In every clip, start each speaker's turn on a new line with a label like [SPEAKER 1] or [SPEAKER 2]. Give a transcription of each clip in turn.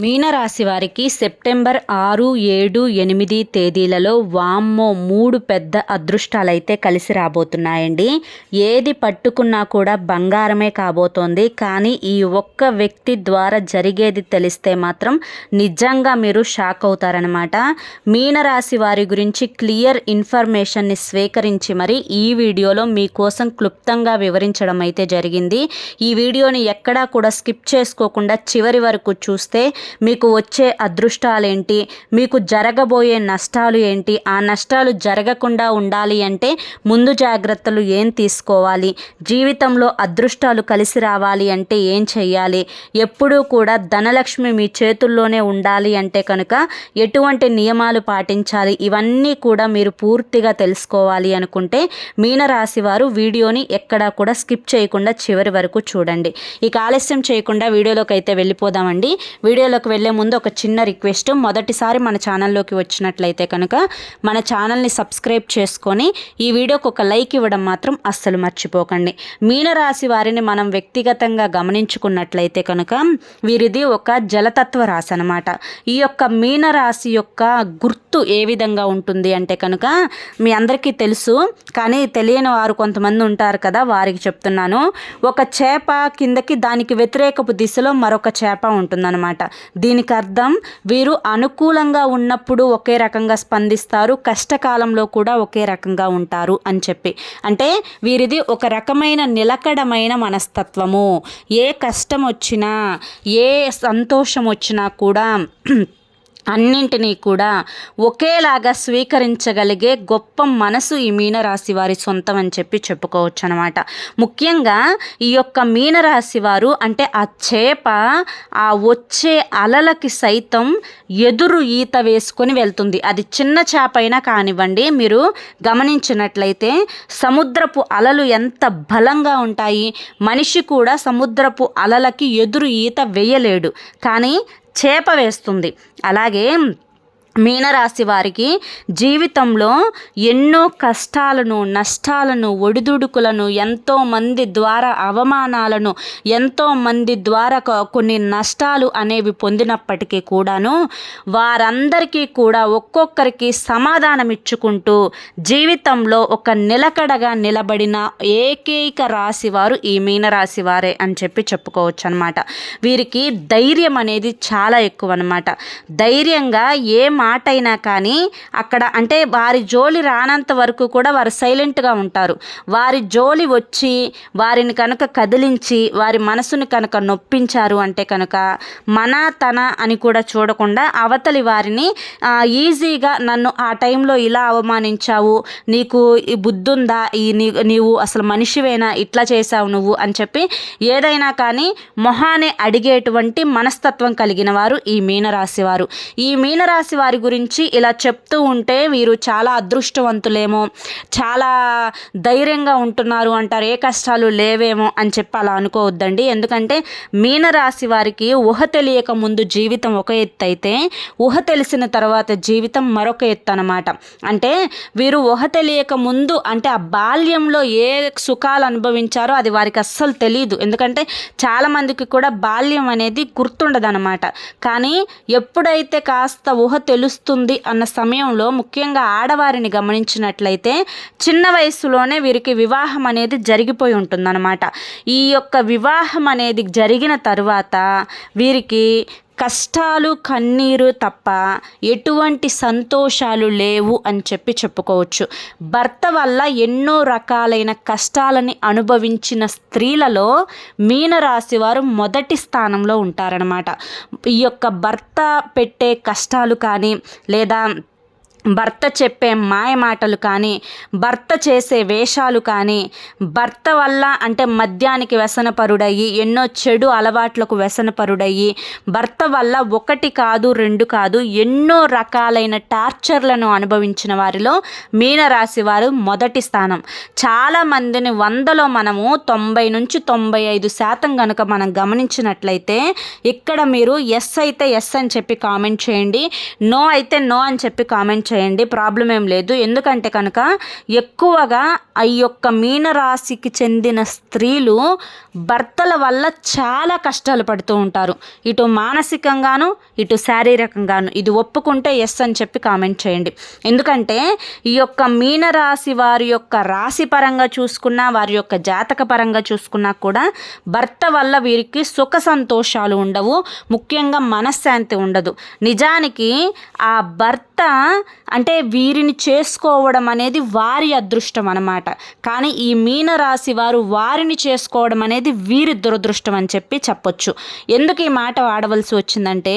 [SPEAKER 1] మీనరాశి వారికి సెప్టెంబర్ ఆరు ఏడు ఎనిమిది తేదీలలో వామ్మో మూడు పెద్ద అదృష్టాలైతే కలిసి రాబోతున్నాయండి. ఏది పట్టుకున్నా కూడా బంగారమే కాబోతోంది. కానీ ఈ ఒక్క వ్యక్తి ద్వారా జరిగేది తెలిస్తే మాత్రం నిజంగా మీరు షాక్ అవుతారనమాట మీనరాశి వారి గురించి క్లియర్ ఇన్ఫర్మేషన్ని స్వీకరించి మరి ఈ వీడియోలో మీకోసం క్లుప్తంగా వివరించడం అయితే జరిగింది. ఈ వీడియోని ఎక్కడా కూడా స్కిప్ చేసుకోకుండా చివరి వరకు చూస్తే మీకు వచ్చే అదృష్టాలేంటి? మీకు జరగబోయే నష్టాలు ఏంటి? ఆ నష్టాలు జరగకుండా ఉండాలి అంటే ముందు జాగ్రత్తలు ఏం తీసుకోవాలి? జీవితంలో అదృష్టాలు కలిసి రావాలి అంటే ఏం చెయ్యాలి? ఎప్పుడూ కూడా ధనలక్ష్మి మీ చేతుల్లోనే ఉండాలి అంటే కనుక ఎటువంటి నియమాలు పాటించాలి? ఇవన్నీ కూడా మీరు పూర్తిగా తెలుసుకోవాలి అనుకుంటే మీనరాశి వారు వీడియోని ఎక్కడా కూడా స్కిప్ చేయకుండా చివరి వరకు చూడండి. ఇక ఆలస్యం చేయకుండా వీడియోలోకి అయితే వెళ్ళిపోదామండి. వీడియోలోకి వెళ్ళే ముందు ఒక చిన్న రిక్వెస్ట్. మొదటిసారి మన ఛానల్లోకి వచ్చినట్లయితే కనుక మన ఛానల్ని సబ్స్క్రైబ్ చేసుకొని ఈ వీడియోకి ఒక లైక్ ఇవ్వడం మాత్రం అస్సలు మర్చిపోకండి. మీనరాశి వారిని మనం వ్యక్తిగతంగా గమనించుకున్నట్లయితే కనుక వీరిది ఒక జలతత్వ రాశి అనమాట ఈ యొక్క మీనరాశి యొక్క గుర్తు ఏ విధంగా ఉంటుంది అంటే కనుక మీ అందరికీ తెలుసు కానీ తెలియని వారు కొంతమంది ఉంటారు కదా వారికి చెప్తున్నాను. ఒక చేప కిందకి దానికి వ్యతిరేకపు దిశలో మరొక చేప ఉంటుందన్నమాట. దీనికి అర్థం వీరు అనుకూలంగా ఉన్నప్పుడు ఒకే రకంగా స్పందిస్తారు కష్టకాలంలో కూడా ఒకే రకంగా ఉంటారు అని చెప్పి. అంటే వీరిది ఒక రకమైన నిలకడమైన మనస్తత్వము. ఏ కష్టం వచ్చినా ఏ సంతోషం వచ్చినా కూడా అన్నింటినీ కూడా ఒకేలాగా స్వీకరించగలిగే గొప్ప మనసు ఈ మీనరాశి వారి సొంతం అని చెప్పి చెప్పుకోవచ్చు అనమాట ముఖ్యంగా ఈ యొక్క మీనరాశి వారు అంటే ఆ చేప ఆ వచ్చే అలలకి సైతం ఎదురు ఈత వేసుకొని వెళ్తుంది. అది చిన్న చేప అయినా కానివ్వండి మీరు గమనించినట్లయితే సముద్రపు అలలు ఎంత బలంగా ఉంటాయి. మనిషి కూడా సముద్రపు అలలకి ఎదురు ఈత వేయలేడు. కానీ చేప వేస్తుంది. అలాగే మీనరాశి వారికి జీవితంలో ఎన్నో కష్టాలను నష్టాలను ఒడిదుడుకులను ఎంతోమంది ద్వారా అవమానాలను ఎంతోమంది ద్వారా కొన్ని నష్టాలు అనేవి పొందినప్పటికీ కూడాను వారందరికీ కూడా ఒక్కొక్కరికి సమాధానం ఇచ్చుకుంటూ జీవితంలో ఒక నిలకడగా నిలబడిన ఏకైక రాశి వారు ఈ మీనరాశి వారే అని చెప్పి చెప్పుకోవచ్చు అనమాట వీరికి ధైర్యం అనేది చాలా ఎక్కువ అనమాట ధైర్యంగా ఏ మాట అయినా కానీ అక్కడ అంటే వారి జోలి రానంత వరకు కూడా వారు సైలెంట్గా ఉంటారు. వారి జోలి వచ్చి వారిని కనుక కదిలించి వారి మనసుని కనుక నొప్పించారు అంటే కనుక మన తన అని కూడా చూడకుండా అవతలి వారిని ఈజీగా నన్ను ఆ టైంలో ఇలా అవమానించావు నీకు ఈ బుద్ధుందా ఈ నీ నీవు అసలు మనిషివేనా ఇట్లా చేశావు నువ్వు అని చెప్పి ఏదైనా కానీ మొహానే అడిగేటువంటి మనస్తత్వం కలిగిన వారు ఈ మీనరాశి వారు ఈ మీనరాశి వారి వారి గురించి ఇలా చెప్తూ ఉంటే వీరు చాలా అదృష్టవంతులేమో చాలా ధైర్యంగా ఉంటున్నారు అంటారు. ఏ కష్టాలు లేవేమో అని చెప్పి అలా అనుకోవద్దండి. ఎందుకంటే మీనరాశి వారికి ఊహ తెలియక ముందు జీవితం ఒక ఎత్తు అయితే ఊహ తెలిసిన తర్వాత జీవితం మరొక ఎత్తు అనమాట అంటే వీరు ఊహ తెలియక ముందు అంటే ఆ బాల్యంలో ఏ సుఖాలు అనుభవించారో అది వారికి అస్సలు తెలియదు ఎందుకంటే చాలామందికి కూడా బాల్యం అనేది గుర్తుండదనమాట కానీ ఎప్పుడైతే కాస్త ఊహ తెలు తెలుస్తుంది అన్న సమయంలో ముఖ్యంగా ఆడవారిని గమనించినట్లయితే చిన్న వయసులోనే వీరికి వివాహం అనేది జరిగిపోయి ఉంటుందన్నమాట. ఈ యొక్క వివాహం అనేది జరిగిన తర్వాత వీరికి కష్టాలు కన్నీరు తప్ప ఎటువంటి సంతోషాలు లేవు అని చెప్పి చెప్పుకోవచ్చు. భర్త వల్ల ఎన్నో రకాలైన కష్టాలని అనుభవించిన స్త్రీలలో మీనరాశి వారు మొదటి స్థానంలో ఉంటారనమాట ఈ యొక్క భర్త పెట్టే కష్టాలు కానీ లేదా భర్త చెప్పే మాయ మాటలు కానీ భర్త చేసే వేషాలు కానీ భర్త వల్ల అంటే మద్యానికి వ్యసనపరుడయ్యి ఎన్నో చెడు అలవాట్లకు వ్యసనపరుడయ్యి భర్త వల్ల ఒకటి కాదు రెండు కాదు ఎన్నో రకాలైన టార్చర్లను అనుభవించిన వారిలో మీనరాశి వారు మొదటి స్థానం. చాలామందిని వందలో మనము తొంభై నుంచి తొంభై ఐదు శాతం కనుక మనం గమనించినట్లయితే ఇక్కడ మీరు ఎస్ అయితే ఎస్ అని చెప్పి కామెంట్ చేయండి నో అయితే నో అని చెప్పి కామెంట్ చేయండి ప్రాబ్లం ఏం లేదు. ఎందుకంటే కనుక ఎక్కువగా ఈ యొక్క మీనరాశికి చెందిన స్త్రీలు భర్తల వల్ల చాలా కష్టాలు పడుతూ ఉంటారు. ఇటు మానసికంగాను ఇటు శారీరకంగాను. ఇది ఒప్పుకుంటే ఎస్ అని చెప్పి కామెంట్ చేయండి. ఎందుకంటే ఈ యొక్క మీనరాశి వారి యొక్క రాశి పరంగా చూసుకున్నా వారి యొక్క జాతక పరంగా చూసుకున్నా కూడా భర్త వల్ల వీరికి సుఖ సంతోషాలు ఉండవు. ముఖ్యంగా మనశ్శాంతి ఉండదు. నిజానికి ఆ భర్త అంటే వీరిని చేసుకోవడం అనేది వారి అదృష్టం అన్నమాట. కానీ ఈ మీనరాశి వారు వారిని చేసుకోవడం అనేది వీరి దురదృష్టం అని చెప్పి చెప్పొచ్చు. ఎందుకు ఈ మాట వాడవలసి వచ్చిందంటే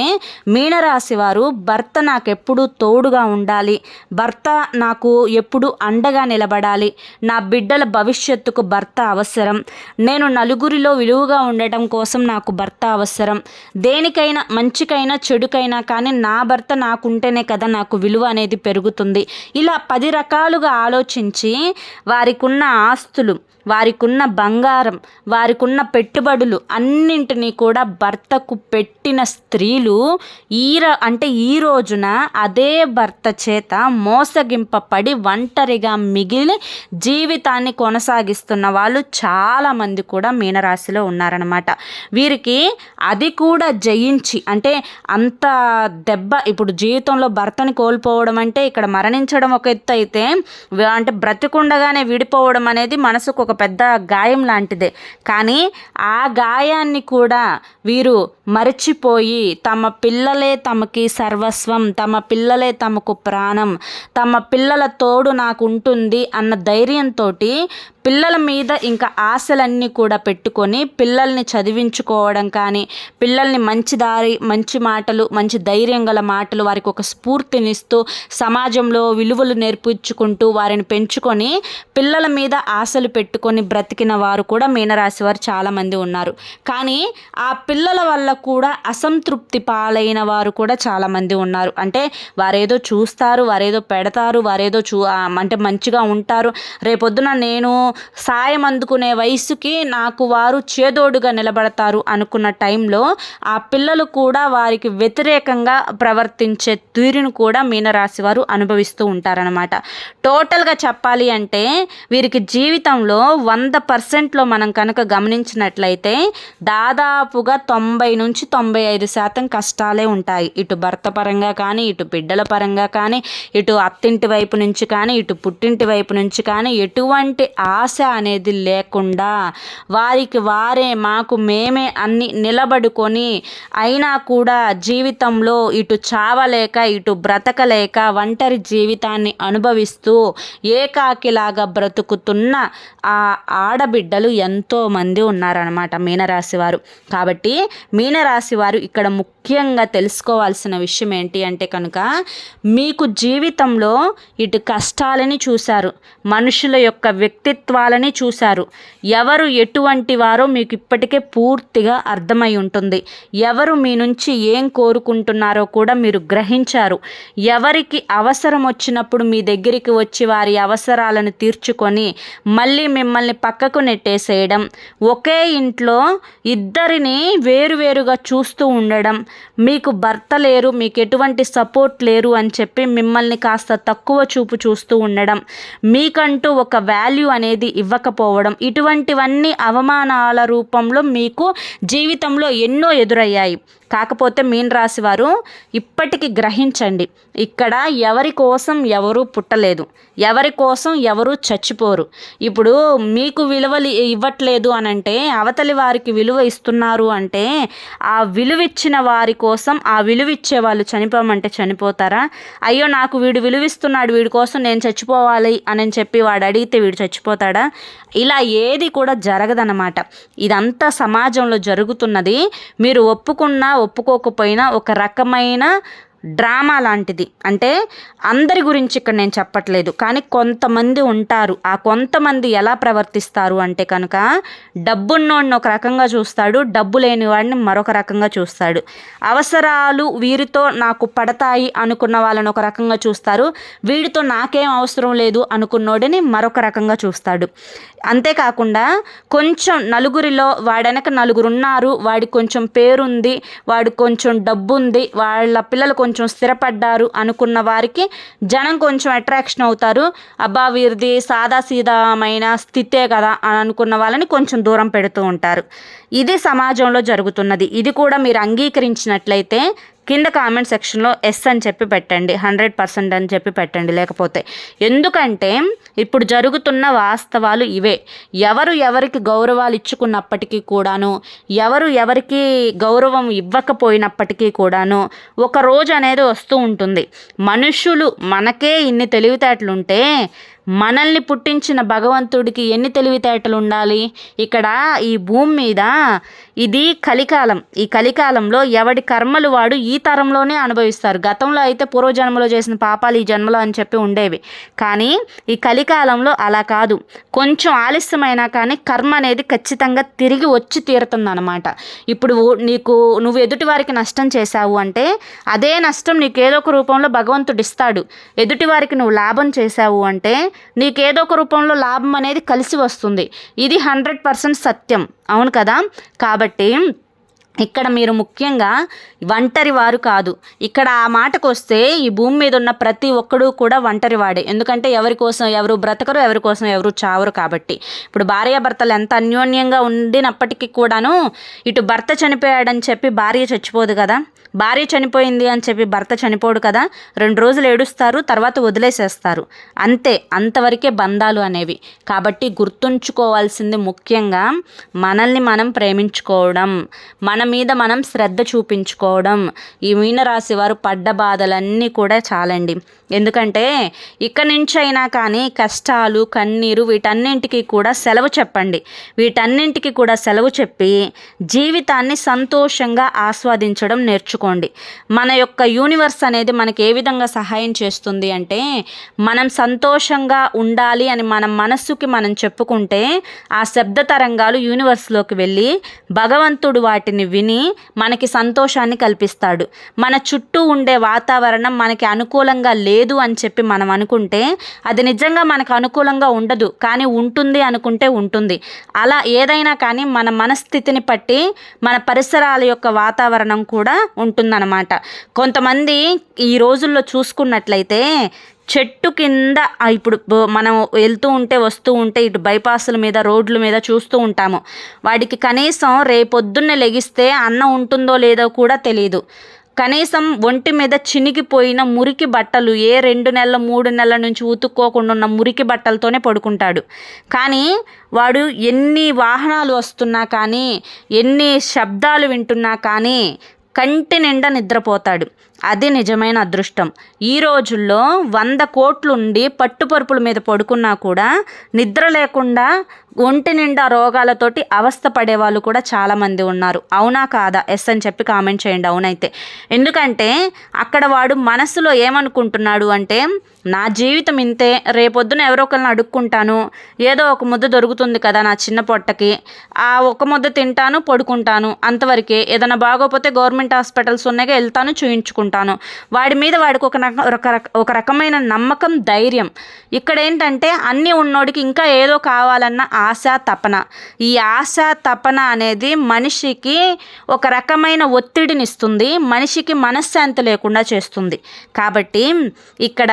[SPEAKER 1] మీనరాశి వారు భర్త నాకు ఎప్పుడు తోడుగా ఉండాలి. భర్త నాకు ఎప్పుడు అండగా నిలబడాలి. నా బిడ్డల భవిష్యత్తుకు భర్త అవసరం. నేను నలుగురిలో విలువగా ఉండటం కోసం నాకు భర్త అవసరం. దేనికైనా మంచికైనా చెడుకైనా కానీ నా భర్త నాకుంటేనే కదా నాకు విలువ అనేది పెరుగుతుంది. ఇలా పది రకాలుగా ఆలోచించి వారికి ఉన్న ఆస్తులు వారికున్న బంగారం వారికున్న పెట్టుబడులు అన్నింటినీ కూడా భర్తకు పెట్టిన స్త్రీలు ఈ అంటే ఈ రోజున అదే భర్త చేత మోసగింపబడి ఒంటరిగా మిగిలి జీవితాన్ని కొనసాగిస్తున్న వాళ్ళు చాలామంది కూడా మీనరాశిలో ఉన్నారనమాట వీరికి అది కూడా జయించి అంటే అంత దెబ్బ ఇప్పుడు జీవితంలో భర్తని కోల్పోవడం అంటే అంటే ఇక్కడ మరణించడం ఒక ఎత్తు అయితే అంటే బ్రతికుండగానే విడిపోవడం అనేది మనసుకు ఒక పెద్ద గాయం లాంటిదే. కానీ ఆ గాయాన్ని కూడా వీరు మరచిపోయి తమ పిల్లలే తమకి సర్వస్వం తమ పిల్లలే తమకు ప్రాణం తమ పిల్లల తోడు నాకు ఉంటుంది అన్న ధైర్యంతో పిల్లల మీద ఇంకా ఆశలన్నీ కూడా పెట్టుకొని పిల్లల్ని చదివించుకోవడం కానీ పిల్లల్ని మంచి దారి మంచి మాటలు మంచి ధైర్యం గల మాటలు వారికి ఒక స్ఫూర్తినిస్తూ సమాజంలో విలువలు నేర్పించుకుంటూ వారిని పెంచుకొని పిల్లల మీద ఆశలు పెట్టుకొని బ్రతికిన వారు కూడా మీనరాశి వారు చాలామంది ఉన్నారు. కానీ ఆ పిల్లల వల్ల కూడా అసంతృప్తి పాలైన వారు కూడా చాలామంది ఉన్నారు. అంటే వారేదో చూస్తారు వారేదో పెడతారు వారేదో చూ అంటే మంచిగా ఉంటారు. రేపొద్దున నేను సాయం అందుకునే వయసుకి నాకు వారు చేదోడుగా నిలబడతారు అనుకున్న టైంలో ఆ పిల్లలు కూడా వారికి వ్యతిరేకంగా ప్రవర్తించే తీరును కూడా మీనరాశి వారు అనుభవిస్తూ ఉంటారనమాట టోటల్గా చెప్పాలి అంటే వీరికి జీవితంలో వంద పర్సెంట్లో మనం కనుక గమనించినట్లయితే దాదాపుగా తొంభై నుంచి తొంభై ఐదు శాతం కష్టాలే ఉంటాయి. ఇటు భర్త పరంగా కానీ ఇటు బిడ్డల పరంగా కానీ ఇటు అత్తింటి వైపు నుంచి కానీ ఇటు పుట్టింటి వైపు నుంచి కానీ ఎటువంటి ఆశ అనేది లేకుండా వారికి వారే మాకు మేమే అన్ని నిలబడుకొని అయినా కూడా జీవితంలో ఇటు చావలేక ఇటు బ్రతకలేక ఒంటరి జీవితాన్ని అనుభవిస్తూ ఏకాకిలాగా బ్రతుకుతున్న ఆ ఆడబిడ్డలు ఎంతోమంది ఉన్నారనమాట మీనరాశి వారు. కాబట్టి మీనరాశి వారు ఇక్కడ ముఖ్యంగా తెలుసుకోవాల్సిన విషయం ఏంటి అంటే కనుక మీకు జీవితంలో ఇటు కష్టాలని చూశారు. మనుషుల యొక్క వ్యక్తిత్వాలని చూశారు. ఎవరు ఎటువంటి వారో మీకు ఇప్పటికే పూర్తిగా అర్థమై ఉంటుంది. ఎవరు మీ నుంచి ఏం కోరుకుంటున్నారో కూడా మీరు గ్రహించారు. ఎవరికి అవసరం వచ్చినప్పుడు మీ దగ్గరికి వచ్చి వారి అవసరాలను తీర్చుకొని మళ్ళీ మిమ్మల్ని పక్కకు నెట్టేసేయడం ఒకే ఇంట్లో ఇద్దరిని వేరువేరుగా చూస్తూ ఉండడం మీకు భర్త లేరు మీకు ఎటువంటి సపోర్ట్ లేరు అని చెప్పి మిమ్మల్ని కాస్త తక్కువ చూపు చూస్తూ ఉండడం మీకంటూ ఒక వాల్యూ అనేది ఇవ్వకపోవడం. ఇటువంటివన్నీ అవమానాల రూపంలో మీకు జీవితంలో ఎన్నో ఎదురయ్యాయి. కాకపోతే మీన్ రాశి వారు ఇప్పటికి గ్రహించండి. ఇక్కడ ఎవరి కోసం ఎవరు పుట్టలేదు. ఎవరి కోసం ఎవరు చచ్చిపోరు. ఇప్పుడు మీకు విలువలు ఇవ్వట్లేదు అని అంటే అవతలి వారికి విలువ ఇస్తున్నారు అంటే ఆ విలువ ఇచ్చిన వారి కోసం ఆ విలువ ఇచ్చే వాళ్ళు చనిపోమంటే చనిపోతారా? అయ్యో నాకు వీడు విలువిస్తున్నాడు వీడి కోసం నేను చచ్చిపోవాలి అని చెప్పి వాడు అడిగితే వీడు చచ్చిపోతాడా? ఇలా ఏది కూడా జరగదన్నమాట. ఇదంతా సమాజంలో జరుగుతున్నది. మీరు ఒప్పుకున్నా ఒప్పుకోకపోయినా ఒక రకమైన డ్రామా లాంటిది. అంటే అందరి గురించి ఇక్కడ నేను చెప్పట్లేదు. కానీ కొంతమంది ఉంటారు. ఆ కొంతమంది ఎలా ప్రవర్తిస్తారు అంటే కనుక డబ్బున్నోడిని ఒక రకంగా చూస్తాడు డబ్బు లేని వాడిని మరొక రకంగా చూస్తాడు. అవసరాలు వీరితో నాకు పడతాయి అనుకున్న వాళ్ళని ఒక రకంగా చూస్తారు. వీడితో నాకేం అవసరం లేదు అనుకున్నోడిని మరొక రకంగా చూస్తాడు. అంతేకాకుండా కొంచెం నలుగురిలో వాడనక నలుగురు ఉన్నారు వాడి కొంచెం పేరుంది వాడు కొంచెం డబ్బు ఉంది వాళ్ళ పిల్లలు కొంచెం కొంచెం స్థిరపడ్డారు అనుకున్న వారికి జనం కొంచెం అట్రాక్షన్ అవుతారు. అబ్బా వీరిది సాదా సీదామైన స్థితే కదా అని అనుకున్న వాళ్ళని కొంచెం దూరం పెడుతూ ఉంటారు. ఇది సమాజంలో జరుగుతున్నది. ఇది కూడా మీరు అంగీకరించినట్లయితే కింద కామెంట్ సెక్షన్లో ఎస్ అని చెప్పి పెట్టండి హండ్రెడ్ పర్సెంట్ అని చెప్పి పెట్టండి. లేకపోతే ఎందుకంటే ఇప్పుడు జరుగుతున్న వాస్తవాలు ఇవే. ఎవరు ఎవరికి గౌరవాలు ఇచ్చుకున్నప్పటికీ కూడాను ఎవరు ఎవరికి గౌరవం ఇవ్వకపోయినప్పటికీ కూడాను ఒక రోజు అనేది వస్తూ ఉంటుంది. మనుషులు మనకే ఇన్ని తెలివితేటలుంటే మనల్ని పుట్టించిన భగవంతుడికి ఎన్ని తెలివితేటలు ఉండాలి? ఇక్కడ ఈ భూమి మీద ఇది కలికాలం. ఈ కలికాలంలో ఎవడి కర్మలు వాడు ఈ తరంలోనే అనుభవిస్తారు. గతంలో అయితే పూర్వజన్మలో చేసిన పాపాలు ఈ జన్మలో అని చెప్పి ఉండేవి. కానీ ఈ కలికాలంలో అలా కాదు. కొంచెం ఆలస్యమైనా కానీ కర్మ అనేది ఖచ్చితంగా తిరిగి వచ్చి తీరుతుందన్నమాట. ఇప్పుడు నీకు నువ్వు ఎదుటి వారికి నష్టం చేశావు అంటే అదే నష్టం నీకు ఏదో ఒక రూపంలో భగవంతుడు ఇస్తాడు ఎదుటి వారికి నువ్వు లాభం చేశావు అంటే నీకు ఏదో ఒక రూపంలో లాభం అనేది కలిసి వస్తుంది. ఇది హండ్రెడ్ పర్సెంట్ సత్యం. అవును కదా? కాబట్టి ఇక్కడ మీరు ముఖ్యంగా ఒంటరి వారు కాదు. ఇక్కడ ఆ మాటకు వస్తే ఈ భూమి మీద ఉన్న ప్రతి ఒక్కడు కూడా ఒంటరి వాడే. ఎందుకంటే ఎవరి కోసం ఎవరు బ్రతకరు ఎవరి కోసం ఎవరు చావరు కాబట్టి. ఇప్పుడు భార్యాభర్తలు ఎంత అన్యోన్యంగా ఉండినప్పటికీ కూడాను ఇటు భర్త చనిపోయాడని చెప్పి భార్య చచ్చిపోదు కదా? భార్య చనిపోయింది అని చెప్పి భర్త చనిపోడు కదా రెండు రోజులు ఏడుస్తారు తర్వాత వదిలేసేస్తారు. అంతే అంతవరకే బంధాలు అనేవి. కాబట్టి గుర్తుంచుకోవాల్సింది ముఖ్యంగా మనల్ని మనం ప్రేమించుకోవడం మన మీద మనం శ్రద్ధ చూపించుకోవడం. ఈ మీనరాశి వారు పడ్డ బాధలన్నీ కూడా చాలండి. ఎందుకంటే ఇక్కడి నుంచి అయినా కానీ కష్టాలు కన్నీరు వీటన్నింటికి కూడా సెలవు చెప్పండి. వీటన్నింటికి కూడా సెలవు చెప్పి జీవితాన్ని సంతోషంగా ఆస్వాదించడం నేర్చుకోండి. మన యొక్క యూనివర్స్ అనేది మనకి ఏ విధంగా సహాయం చేస్తుంది అంటే మనం సంతోషంగా ఉండాలి అని మన మనస్సుకి మనం చెప్పుకుంటే ఆ శబ్ద తరంగాలు యూనివర్స్లోకి వెళ్ళి భగవంతుడు వాటిని విని మనకి సంతోషాన్ని కల్పిస్తాడు. మన చుట్టూ ఉండే వాతావరణం మనకి అనుకూలంగా లేదు లేదు అని చెప్పి మనం అనుకుంటే అది నిజంగా మనకు అనుకూలంగా ఉండదు. కానీ ఉంటుంది అనుకుంటే ఉంటుంది. అలా ఏదైనా కానీ మన మనస్థితిని బట్టి మన పరిసరాల యొక్క వాతావరణం కూడా ఉంటుందన్నమాట. కొంతమంది ఈ రోజుల్లో చూసుకున్నట్లయితే చెట్టు కింద ఇప్పుడు మనం వెళ్తూ ఉంటే వస్తూ ఉంటే ఇటు బైపాసుల మీద రోడ్ల మీద చూస్తూ ఉంటాము. వాడికి కనీసం రేపొద్దున్నే లెగిస్తే అన్నం ఉంటుందో లేదో కూడా తెలియదు కనీసం ఒంటి మీద చినిగిపోయిన మురికి బట్టలు ఏ రెండు నెలల మూడు నెలల నుంచి ఉతుక్కోకుండా ఉన్న మురికి బట్టలతోనే పడుకుంటాడు. కానీ వాడు ఎన్ని వాహనాలు వస్తున్నా కానీ ఎన్ని శబ్దాలు వింటున్నా కానీ కంటి నిండా నిద్రపోతాడు. అది నిజమైన అదృష్టం. ఈ రోజుల్లో వంద కోట్లుండి పట్టుపరుపుల మీద పడుకున్నా కూడా నిద్ర లేకుండా ఒంటి నిండా రోగాలతోటి అవస్థ పడే వాళ్ళు కూడా చాలామంది ఉన్నారు. అవునా కాదా? ఎస్ అని చెప్పి కామెంట్ చేయండి అవునైతే. ఎందుకంటే అక్కడ వాడు మనసులో ఏమనుకుంటున్నాడు అంటే నా జీవితం ఇంతే రేపొద్దున ఎవరో ఒకరిని అడుక్కుంటాను ఏదో ఒక ముద్ద దొరుకుతుంది కదా నా చిన్న పొట్టకి ఆ ఒక ముద్ద తింటాను పడుకుంటాను అంతవరకే ఏదైనా బాగోపోతే గవర్నమెంట్ హాస్పిటల్స్ ఉన్నాయి వెళ్తాను చూయించుకుంటాను. వాడి మీద వాడికి ఒక ఒక రకమైన నమ్మకం ధైర్యం. ఇక్కడ ఏంటంటే అన్నీ ఉన్నోడికి ఇంకా ఏదో కావాలన్న ఆశ తపన. ఈ ఆశ తపన అనేది మనిషికి ఒక రకమైన ఒత్తిడినిస్తుంది మనిషికి మనశ్శాంతి లేకుండా చేస్తుంది. కాబట్టి ఇక్కడ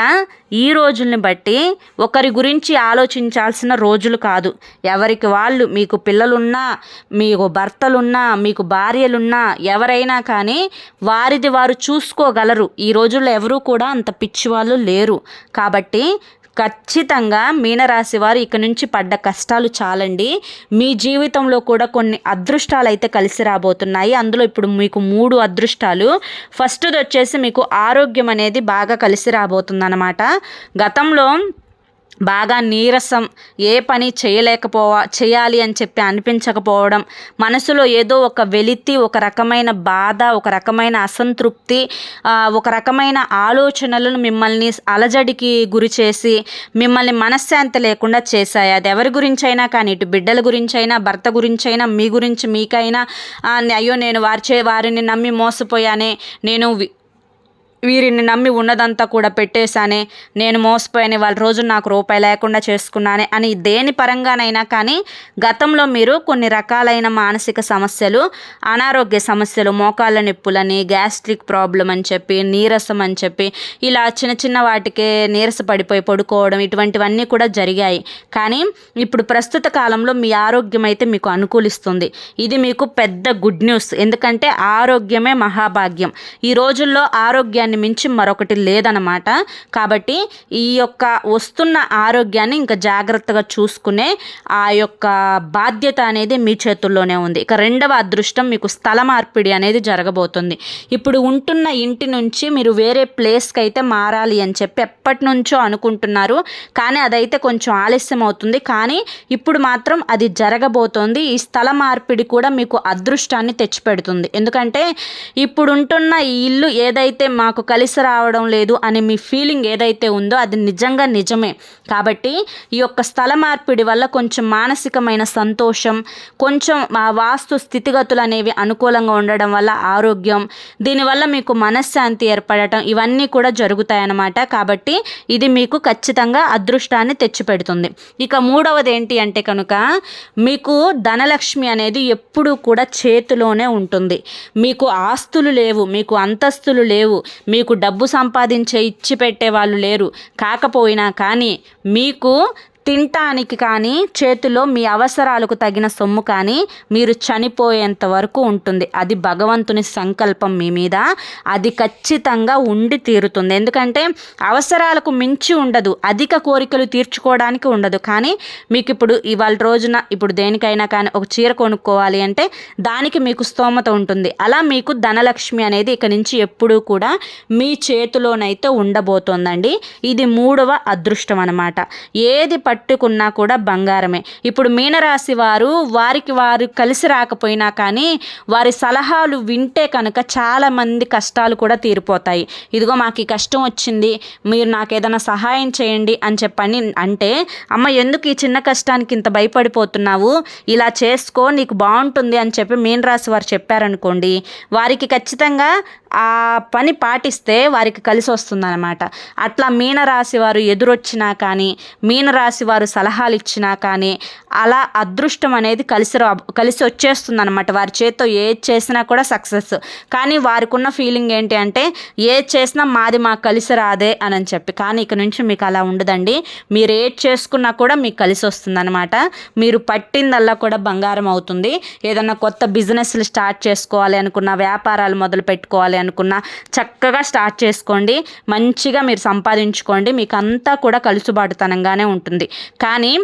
[SPEAKER 1] ఈ రోజుల్ని బట్టి ఒకరి గురించి ఆలోచించాల్సిన రోజులు కాదు. ఎవరికి వాళ్ళు మీకు పిల్లలున్నా మీకు భర్తలున్నా మీకు భార్యలున్నా ఎవరైనా కానీ వారిది వారు చూసుకోగలరు. ఈ రోజుల్లో ఎవరూ కూడా అంత పిచ్చి వాళ్ళు లేరు. కాబట్టి ఖచ్చితంగా మీనరాశి వారు ఇక నుంచి పడ్డ కష్టాలు చాలండి. మీ జీవితంలో కూడా కొన్ని అదృష్టాలు అయితే కలిసి రాబోతున్నాయి. అందులో ఇప్పుడు మీకు మూడు అదృష్టాలు. ఫస్ట్ది వచ్చేసి మీకు ఆరోగ్యం అనేది బాగా కలిసి రాబోతుందన్నమాట. గతంలో బాగా నీరసం ఏ పని చేయలేకపోవా చేయాలి అని చెప్పి అనిపించకపోవడం మనసులో ఏదో ఒక వెలితి ఒక రకమైన బాధ ఒక రకమైన అసంతృప్తి ఒక రకమైన ఆలోచనలను మిమ్మల్ని అలజడికి గురి చేసి మిమ్మల్ని మనశ్శాంతి లేకుండా చేశాయి. అది ఎవరి గురించి అయినా కానీ ఇటు బిడ్డల గురించి అయినా భర్త గురించి అయినా మీ గురించి మీకైనా అయ్యో నేను వారి చే వారిని నమ్మి మోసపోయానే నేను వీరిని నమ్మి ఉన్నదంతా కూడా పెట్టేశానే నేను మోసపోయాను వాళ్ళ రోజు నాకు రూపాయి లేకుండా చేసుకున్నానే అని దేని పరంగానైనా కానీ గతంలో మీరు కొన్ని రకాలైన మానసిక సమస్యలు అనారోగ్య సమస్యలు మోకాళ్ళ నొప్పులని గ్యాస్ట్రిక్ ప్రాబ్లం అని చెప్పి నీరసం అని చెప్పి ఇలా చిన్న చిన్న వాటికే నీరస పడిపోయి పడుకోవడం ఇటువంటివన్నీ కూడా జరిగాయి. కానీ ఇప్పుడు ప్రస్తుత కాలంలో మీ ఆరోగ్యం అయితే మీకు అనుకూలిస్తుంది. ఇది మీకు పెద్ద గుడ్ న్యూస్. ఎందుకంటే ఆరోగ్యమే మహాభాగ్యం. ఈ రోజుల్లో ఆరోగ్యాన్ని దాన్ని మించి మరొకటి లేదనమాట కాబట్టి ఈ యొక్క వస్తున్న ఆరోగ్యాన్ని ఇంకా జాగ్రత్తగా చూసుకునే ఆ యొక్క బాధ్యత అనేది మీ చేతుల్లోనే ఉంది. ఇక రెండవ అదృష్టం మీకు స్థల మార్పిడి అనేది జరగబోతుంది. ఇప్పుడు ఉంటున్న ఇంటి నుంచి మీరు వేరే ప్లేస్కి అయితే మారాలి అని చెప్పి ఎప్పటి నుంచో అనుకుంటున్నారు. కానీ అదైతే కొంచెం ఆలస్యం అవుతుంది. కానీ ఇప్పుడు మాత్రం అది జరగబోతోంది. ఈ స్థల మార్పిడి కూడా మీకు అదృష్టాన్ని తెచ్చిపెడుతుంది. ఎందుకంటే ఇప్పుడు ఉంటున్న ఈ ఇల్లు ఏదైతే మాకు నాకు కలిసి రావడం లేదు అనే మీ ఫీలింగ్ ఏదైతే ఉందో అది నిజంగా నిజమే. కాబట్టి ఈ యొక్క స్థల మార్పిడి వల్ల కొంచెం మానసికమైన సంతోషం కొంచెం ఆ వాస్తు స్థితిగతులు అనేవి అనుకూలంగా ఉండడం వల్ల ఆరోగ్యం దీనివల్ల మీకు మనశ్శాంతి ఏర్పడటం ఇవన్నీ కూడా జరుగుతాయన్నమాట. కాబట్టి ఇది మీకు ఖచ్చితంగా అదృష్టాన్ని తెచ్చిపెడుతుంది. ఇక మూడవది ఏంటి అంటే కనుక మీకు ధనలక్ష్మి అనేది ఎప్పుడూ కూడా చేతిలోనే ఉంటుంది. మీకు ఆస్తులు లేవు మీకు అంతస్తులు లేవు మీకు డబ్బు సంపాదించే ఇచ్చి పెట్టే వాళ్ళు లేరు. కాకపోయినా కానీ మీకు తినటానికి కానీ చేతిలో మీ అవసరాలకు తగిన సొమ్ము కానీ మీరు చనిపోయేంత వరకు ఉంటుంది. అది భగవంతుని సంకల్పం మీ మీద. అది ఖచ్చితంగా ఉండి తీరుతుంది. ఎందుకంటే అవసరాలకు మించి ఉండదు. అధిక కోరికలు తీర్చుకోవడానికి ఉండదు. కానీ మీకు ఇప్పుడు ఇవాళ రోజున ఇప్పుడు దేనికైనా కానీ ఒక చీర కొనుక్కోవాలి అంటే దానికి మీకు స్తోమత ఉంటుంది. అలా మీకు ధనలక్ష్మి అనేది ఇక నుంచి ఎప్పుడూ కూడా మీ చేతిలోనైతే ఉండబోతోందండి. ఇది మూడవ అదృష్టం అనమాట ఏది పట్టుకున్నా కూడా బంగారమే. ఇప్పుడు మీనరాశి వారు వారికి వారు కలిసి రాకపోయినా కానీ వారి సలహాలు వింటే కనుక చాలామంది కష్టాలు కూడా తీరిపోతాయి. ఇదిగో మాకు ఈ కష్టం వచ్చింది మీరు నాకు ఏదైనా సహాయం చేయండి అని చెప్పని అంటే అమ్మ ఎందుకు ఈ చిన్న కష్టానికి ఇంత భయపడిపోతున్నావు? ఇలా చేసుకో నీకు బాగుంటుంది అని చెప్పి మీనరాశి వారు చెప్పారనుకోండి వారికి ఖచ్చితంగా ఆ పని పాటిస్తే వారికి కలిసి వస్తుందన్నమాట అట్లా మీనరాశి వారు ఎదురొచ్చినా కానీ మీనరాశి వారు సలహాలు ఇచ్చినా కానీ అలా అదృష్టం అనేది కలిసి రా కలిసి వచ్చేస్తుంది అనమాట వారి చేతితో ఏది చేసినా కూడా సక్సెస్. కానీ వారికి ఉన్న ఫీలింగ్ ఏంటి అంటే ఏది చేసినా మాది మాకు కలిసి రాదే అని చెప్పి. కానీ ఇక నుంచి మీకు అలా ఉండదండి. మీరు ఏది చేసుకున్నా కూడా మీకు కలిసి వస్తుంది అనమాట మీరు పట్టిందల్లా కూడా బంగారం అవుతుంది. ఏదన్నా కొత్త బిజినెస్లు స్టార్ట్ చేసుకోవాలి అనుకున్న వ్యాపారాలు మొదలు పెట్టుకోవాలి అనుకున్న చక్కగా స్టార్ట్ చేసుకోండి. మంచిగా మీరు సంపాదించుకోండి. మీకు అంతా కూడా కలుసుబాటుతనంగానే ఉంటుంది. కానీ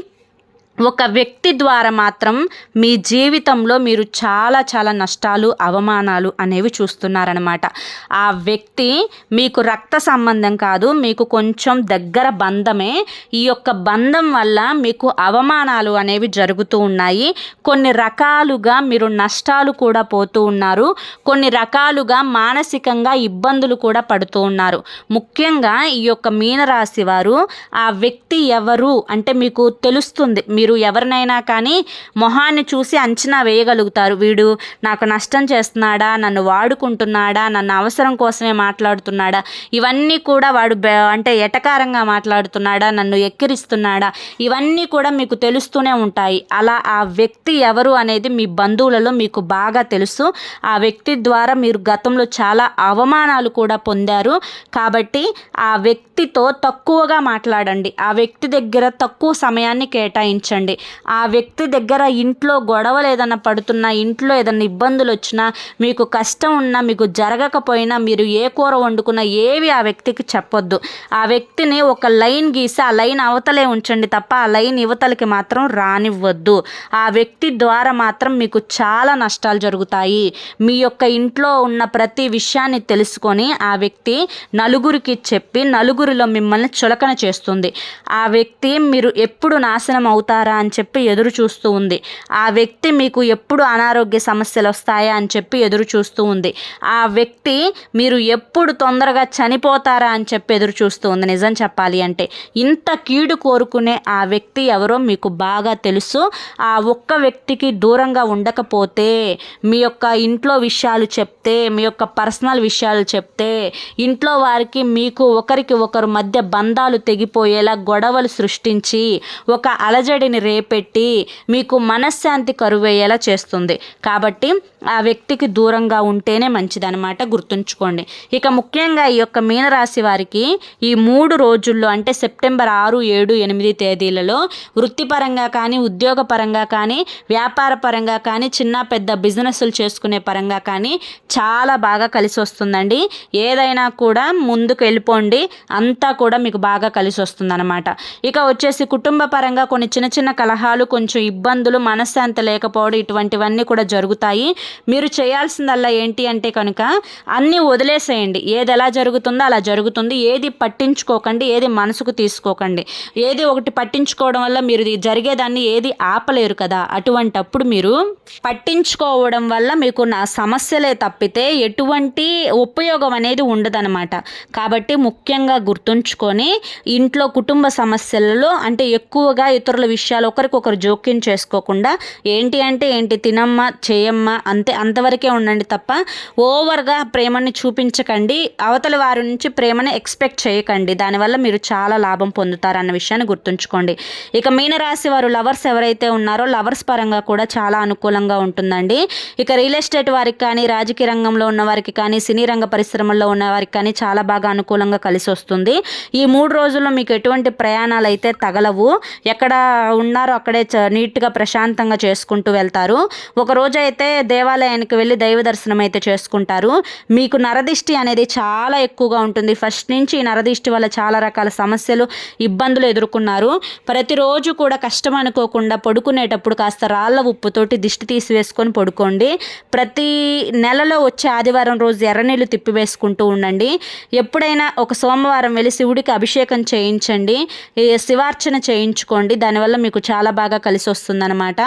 [SPEAKER 1] ఒక వ్యక్తి ద్వారా మాత్రం మీ జీవితంలో మీరు చాలా చాలా నష్టాలు అవమానాలు అనేవి చూస్తున్నారనమాట ఆ వ్యక్తి మీకు రక్త సంబంధం కాదు మీకు కొంచెం దగ్గర బంధమే. ఈ యొక్క బంధం వల్ల మీకు అవమానాలు అనేవి జరుగుతూ ఉన్నాయి. కొన్ని రకాలుగా మీరు నష్టాలు కూడా పోతూ ఉన్నారు. కొన్ని రకాలుగా మానసికంగా ఇబ్బందులు కూడా పడుతూ ఉన్నారు. ముఖ్యంగా ఈ యొక్క మీనరాశి వారు ఆ వ్యక్తి ఎవరు అంటే మీకు తెలుస్తుంది. మీరు మీరు ఎవరినైనా కానీ మొహాన్ని చూసి అంచనా వేయగలుగుతారు. వీడు నాకు నష్టం చేస్తున్నాడా? నన్ను వాడుకుంటున్నాడా? నన్ను అవసరం కోసమే మాట్లాడుతున్నాడా? ఇవన్నీ కూడా వాడు అంటే ఎటకారంగా మాట్లాడుతున్నాడా? నన్ను ఎక్కిరిస్తున్నాడా? ఇవన్నీ కూడా మీకు తెలుస్తూనే ఉంటాయి. అలా ఆ వ్యక్తి ఎవరు అనేది మీ బంధువులలో మీకు బాగా తెలుసు. ఆ వ్యక్తి ద్వారా మీరు గతంలో చాలా అవమానాలు కూడా పొందారు. కాబట్టి ఆ వ్యక్తితో తక్కువగా మాట్లాడండి. ఆ వ్యక్తి దగ్గర తక్కువ సమయాన్ని కేటాయించండి. గమనించండి ఆ వ్యక్తి దగ్గర ఇంట్లో గొడవలు ఏదైనా పడుతున్నా ఇంట్లో ఏదైనా ఇబ్బందులు వచ్చినా మీకు కష్టం ఉన్నా మీకు జరగకపోయినా మీరు ఏ కూర వండుకున్నా ఏవి ఆ వ్యక్తికి చెప్పొద్దు. ఆ వ్యక్తిని ఒక లైన్ గీసి ఆ లైన్ అవతలే ఉంచండి తప్ప ఆ లైన్ యువతలకి మాత్రం రానివ్వద్దు. ఆ వ్యక్తి ద్వారా మాత్రం మీకు చాలా నష్టాలు జరుగుతాయి. మీ యొక్క ఇంట్లో ఉన్న ప్రతి విషయాన్ని తెలుసుకొని ఆ వ్యక్తి నలుగురికి చెప్పి నలుగురిలో మిమ్మల్ని చులకన చేస్తుంది. ఆ వ్యక్తి మీరు ఎప్పుడు నాశనం అవుతారు? చనిపోతారా అని చెప్పి ఎదురు చూస్తూ ఉంది. ఆ వ్యక్తి మీకు ఎప్పుడు అనారోగ్య సమస్యలు వస్తాయా అని చెప్పి ఎదురు చూస్తూ ఉంది. ఆ వ్యక్తి మీరు ఎప్పుడు తొందరగా చనిపోతారా అని చెప్పి ఎదురు చూస్తూ ఉంది. నిజం చెప్పాలి అంటే ఇంత కీడు కోరుకునే ఆ వ్యక్తి ఎవరో మీకు బాగా తెలుసు. ఆ ఒక్క వ్యక్తికి దూరంగా ఉండకపోతే మీ యొక్క ఇంట్లో విషయాలు చెప్తే మీ యొక్క పర్సనల్ విషయాలు చెప్తే ఇంట్లో వారికి మీకు ఒకరికి ఒకరు మధ్య బంధాలు తెగిపోయేలా గొడవలు సృష్టించి ఒక అలజడి అలజడిని రేపెట్టి మీకు మనశ్శాంతి కరువయ్యేలా చేస్తుంది. కాబట్టి ఆ వ్యక్తికి దూరంగా ఉంటేనే మంచిదనమాట గుర్తుంచుకోండి. ఇక ముఖ్యంగా ఈ యొక్క మీనరాశి వారికి ఈ మూడు రోజుల్లో అంటే సెప్టెంబర్ ఆరు ఏడు ఎనిమిది తేదీలలో వృత్తిపరంగా కానీ ఉద్యోగ పరంగా కానీ వ్యాపార పరంగా కానీ చిన్న పెద్ద బిజినెస్లు చేసుకునే పరంగా కానీ చాలా బాగా కలిసి వస్తుందండి. ఏదైనా కూడా ముందుకు వెళ్ళిపోండి. అంతా కూడా మీకు బాగా కలిసి వస్తుందన్నమాట. ఇక వచ్చేసి కుటుంబ పరంగా కొన్ని చిన్న చిన్న కలహాలు కొంచెం ఇబ్బందులు మనశ్శాంతి లేకపోవడం ఇటువంటివన్నీ కూడా జరుగుతాయి. మీరు చేయాల్సిందల్లా ఏంటి అంటే కనుక అన్నీ వదిలేసేయండి. ఏది ఎలా జరుగుతుందో అలా జరుగుతుంది. ఏది పట్టించుకోకండి ఏది మనసుకు తీసుకోకండి. ఏది ఒకటి పట్టించుకోవడం వల్ల మీరు ఇది జరిగేదాన్ని ఏది ఆపలేరు కదా. అటువంటప్పుడు మీరు పట్టించుకోవడం వల్ల మీకు నా సమస్యలే తప్పితే ఎటువంటి ఉపయోగం అనేది ఉండదనమాట కాబట్టి ముఖ్యంగా గుర్తుంచుకొని ఇంట్లో కుటుంబ సమస్యలలో అంటే ఎక్కువగా ఇతరుల విషయం విషయాలు ఒకరికొకరు జోక్యం చేసుకోకుండా ఏంటి అంటే ఏంటి తినమ్మా చేయమ్మా అంతే అంతవరకే ఉండండి తప్ప ఓవర్గా ప్రేమని చూపించకండి అవతల వారి నుంచి ప్రేమని ఎక్స్పెక్ట్ చేయకండి. దానివల్ల మీరు చాలా లాభం పొందుతారు అన్న విషయాన్ని గుర్తుంచుకోండి. ఇక మీనరాశి వారు లవర్స్ ఎవరైతే ఉన్నారో లవర్స్ పరంగా కూడా చాలా అనుకూలంగా ఉంటుందండి. ఇక రియల్ ఎస్టేట్ వారికి కానీ రాజకీయ రంగంలో ఉన్న వారికి కానీ సినీ రంగ పరిశ్రమల్లో ఉన్న వారికి కానీ చాలా బాగా అనుకూలంగా కలిసి వస్తుంది ఈ మూడు రోజుల్లో మీకు ఎటువంటి ప్రయాణాలు అయితే తగలవు. ఎక్కడ ఉన్నారో అక్కడే నీట్గా ప్రశాంతంగా చేసుకుంటూ వెళ్తారు. ఒక రోజు అయితే దేవాలయానికి వెళ్ళి దైవ దర్శనం అయితే చేసుకుంటారు. మీకు నరదిష్టి అనేది చాలా ఎక్కువగా ఉంటుంది. ఫస్ట్ నుంచి ఈ నరదిష్టి వల్ల చాలా రకాల సమస్యలు ఇబ్బందులు ఎదుర్కొన్నారు. ప్రతిరోజు కూడా కష్టం అనుకోకుండా పడుకునేటప్పుడు కాస్త రాళ్ళ ఉప్పుతోటి దిష్టి తీసివేసుకొని పడుకోండి. ప్రతి నెలలో వచ్చే ఆదివారం రోజు ఎర్రనీళ్ళు తిప్పివేసుకుంటూ ఉండండి. ఎప్పుడైనా ఒక సోమవారం వెళ్ళి శివుడికి అభిషేకం చేయించండి. శివార్చన చేయించుకోండి. దానివల్ల మీకు చాలా బాగా కలిసి వస్తుందన్నమాట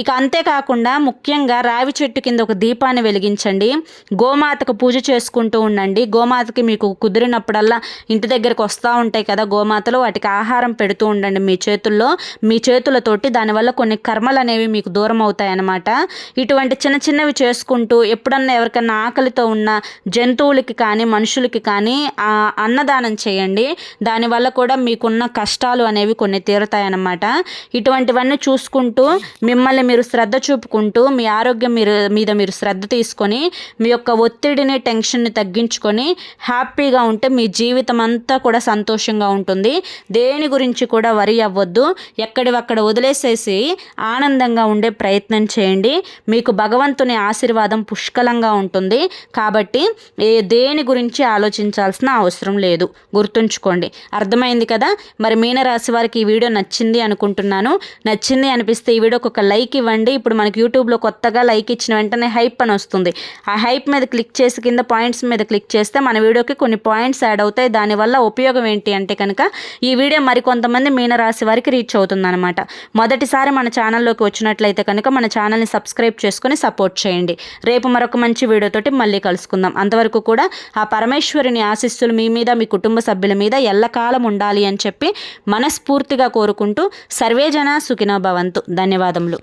[SPEAKER 1] ఇక అంతేకాకుండా ముఖ్యంగా రావి చెట్టు కింద ఒక దీపాన్ని వెలిగించండి. గోమాతకు పూజ చేసుకుంటూ ఉండండి. గోమాతకి మీకు కుదిరినప్పుడల్లా ఇంటి దగ్గరకు వస్తూ ఉంటాయి కదా గోమాతలు. వాటికి ఆహారం పెడుతూ ఉండండి మీ చేతుల్లో. మీ చేతులతోటి దానివల్ల కొన్ని కర్మలు అనేవి మీకు దూరం అవుతాయి అన్నమాట ఇటువంటి చిన్న చిన్నవి చేసుకుంటూ ఎప్పుడన్నా ఎవరికన్నా ఆకలితో ఉన్న జంతువులకి కానీ మనుషులకి కానీ అన్నదానం చేయండి. దానివల్ల కూడా మీకున్న కష్టాలు అనేవి కొన్ని తీరుతాయన్నమాట. ఇటువంటివన్నీ చూసుకుంటూ మిమ్మల్ని మీరు శ్రద్ధ చూపుకుంటూ మీ ఆరోగ్యం మీరు మీద మీరు శ్రద్ధ తీసుకొని మీ యొక్క ఒత్తిడిని టెన్షన్ని తగ్గించుకొని హ్యాపీగా ఉంటే మీ జీవితం అంతా కూడా సంతోషంగా ఉంటుంది. దేని గురించి కూడా వరి అవ్వద్దు. ఎక్కడివక్కడ వదిలేసేసి ఆనందంగా ఉండే ప్రయత్నం చేయండి. మీకు భగవంతుని ఆశీర్వాదం పుష్కలంగా ఉంటుంది. కాబట్టి ఏ దేని గురించి ఆలోచించాల్సిన అవసరం లేదు. గుర్తుంచుకోండి. అర్థమైంది కదా? మరి మీనరాశి వారికి ఈ వీడియో నచ్చింది అనుకుంటున్నాను నచ్చింది అనిపిస్తే ఈ వీడియోకి ఒక లైక్ ఇవ్వండి. ఇప్పుడు మనకి యూట్యూబ్లో కొత్తగా లైక్ ఇచ్చిన వెంటనే హైప్ అని వస్తుంది. ఆ హైప్ మీద క్లిక్ చేసి కింద పాయింట్స్ మీద క్లిక్ చేస్తే మన వీడియోకి కొన్ని పాయింట్స్ యాడ్ అవుతాయి. దానివల్ల ఉపయోగం ఏంటి అంటే కనుక ఈ వీడియో మరికొంతమంది మీనరాశి వారికి రీచ్ అవుతుందన్నమాట. మొదటిసారి మన ఛానల్లోకి వచ్చినట్లయితే కనుక మన ఛానల్ని సబ్స్క్రైబ్ చేసుకొని సపోర్ట్ చేయండి. రేపు మరొక మంచి వీడియోతోటి మళ్ళీ కలుసుకుందాం. అంతవరకు కూడా ఆ పరమేశ్వరుని ఆశిస్సులు మీ మీద మీ కుటుంబ సభ్యుల మీద ఎల్లకాలం ఉండాలి అని చెప్పి మనస్ఫూర్తిగా కోరుకుంటూ సరి సర్వేజన సుఖినో భవంతు. ధన్యవాదములు.